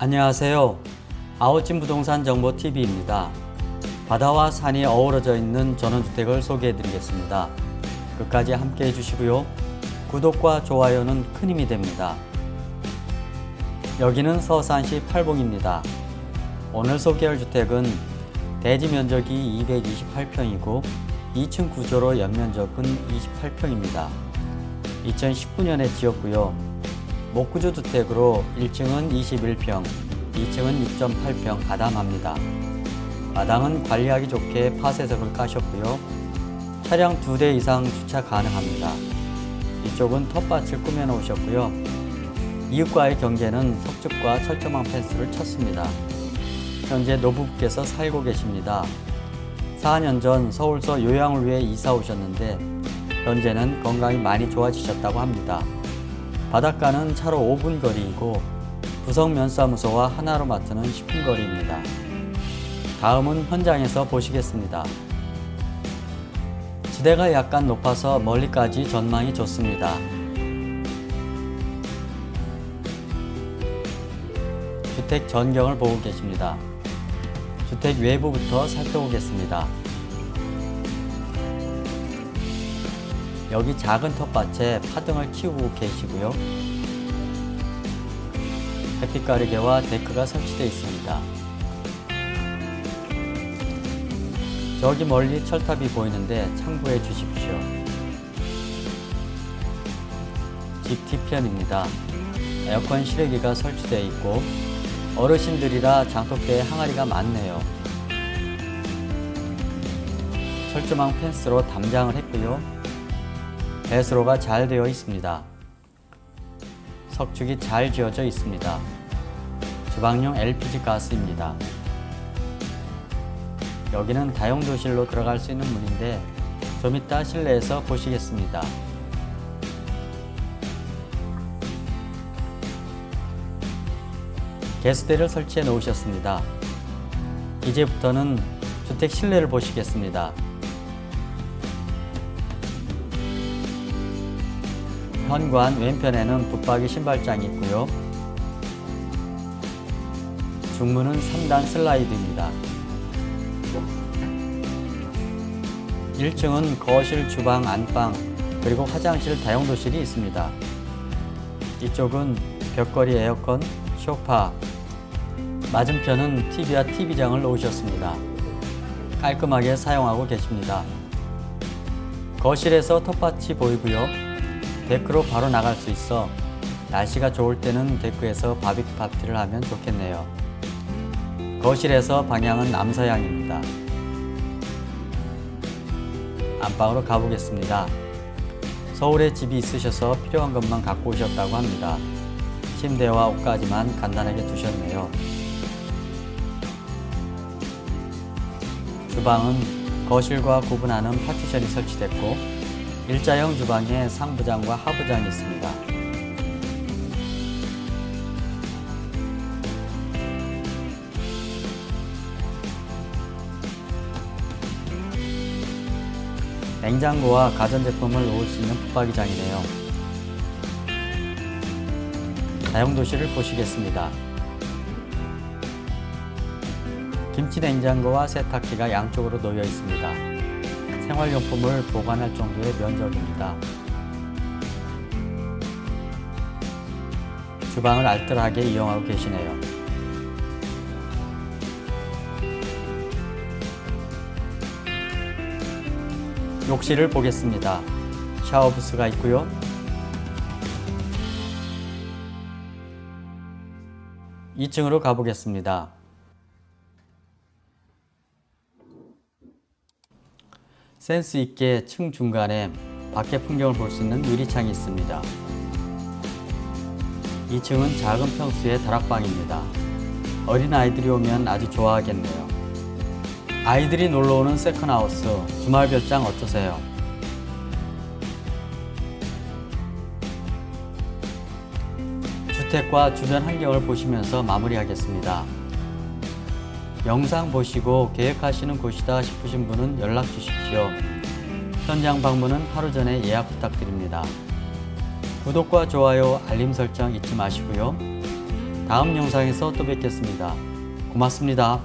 안녕하세요. 아웃진 부동산 정보 TV입니다. 바다와 산이 어우러져 있는 전원주택을 소개해 드리겠습니다. 끝까지 함께 해 주시고요. 구독과 좋아요는 큰 힘이 됩니다. 여기는 서산시 팔봉입니다. 오늘 소개할 주택은 대지 면적이 228평이고 2층 구조로 연면적은 28평입니다. 2019년에 지었고요. 목구조 주택으로 1층은 21평, 2층은 6.8평 가담합니다. 마당은 관리하기 좋게 파쇄석을 까셨고요. 차량 두대 이상 주차 가능합니다. 이쪽은 텃밭을 꾸며 놓으셨고요. 이웃과의 경계는 석축과 철조망 펜스를 쳤습니다. 현재 노부부께서 살고 계십니다. 4년 전 서울서 요양을 위해 이사 오셨는데 현재는 건강이 많이 좋아지셨다고 합니다. 바닷가는 차로 5분 거리이고 부석 면사무소와 하나로 마트는 10분 거리입니다. 다음은 현장에서 보시겠습니다. 지대가 약간 높아서 멀리까지 전망이 좋습니다. 주택 전경을 보고 계십니다. 주택 외부부터 살펴보겠습니다. 여기 작은 텃밭에 파등을 키우고 계시고요. 햇빛 가리개와 데크가 설치되어 있습니다. 저기 멀리 철탑이 보이는데 참고해 주십시오. 집 뒤편입니다. 에어컨 실외기가 설치되어 있고 어르신들이라 장독대에 항아리가 많네요. 철조망 펜스로 담장을 했고요. 배수로가 잘 되어 있습니다. 석축이 잘 지어져 있습니다. 주방용 LPG 가스입니다. 여기는 다용도실로 들어갈 수 있는 문인데 좀 이따 실내에서 보시겠습니다. 게스대를 설치해 놓으셨습니다. 이제부터는 주택 실내를 보시겠습니다. 현관 왼편에는 붙박이 신발장이 있고요. 중문은 3단 슬라이드입니다. 1층은 거실, 주방, 안방, 그리고 화장실 다용도실이 있습니다. 이쪽은 벽걸이 에어컨, 소파, 맞은편은 TV와 TV장을 놓으셨습니다. 깔끔하게 사용하고 계십니다. 거실에서 텃밭이 보이고요. 데크로 바로 나갈 수 있어 날씨가 좋을 때는 데크에서 바비큐 파티를 하면 좋겠네요. 거실에서 방향은 남서향입니다. 안방으로 가보겠습니다. 서울에 집이 있으셔서 필요한 것만 갖고 오셨다고 합니다. 침대와 옷까지만 간단하게 두셨네요. 주방은 거실과 구분하는 파티션이 설치됐고 일자형 주방에 상부장과 하부장이 있습니다. 냉장고와 가전제품을 놓을 수 있는 붙박이장이네요. 다용도실을 보시겠습니다. 김치 냉장고와 세탁기가 양쪽으로 놓여 있습니다. 생활용품을 보관할 정도의 면적입니다. 주방을 알뜰하게 이용하고 계시네요. 욕실을 보겠습니다. 샤워 부스가 있고요. 이층으로 가보겠습니다. 센스 있게 층 중간에 밖의 풍경을 볼 수 있는 유리창이 있습니다. 2층은 작은 평수의 다락방입니다. 어린 아이들이 오면 아주 좋아하겠네요. 아이들이 놀러 오는 세컨하우스 주말 별장 어떠세요? 주택과 주변 환경을 보시면서 마무리하겠습니다. 영상 보시고 계획하시는 곳이다 싶으신 분은 연락 주십시오. 현장 방문은 하루 전에 예약 부탁드립니다. 구독과 좋아요, 알림 설정 잊지 마시고요. 다음 영상에서 또 뵙겠습니다. 고맙습니다.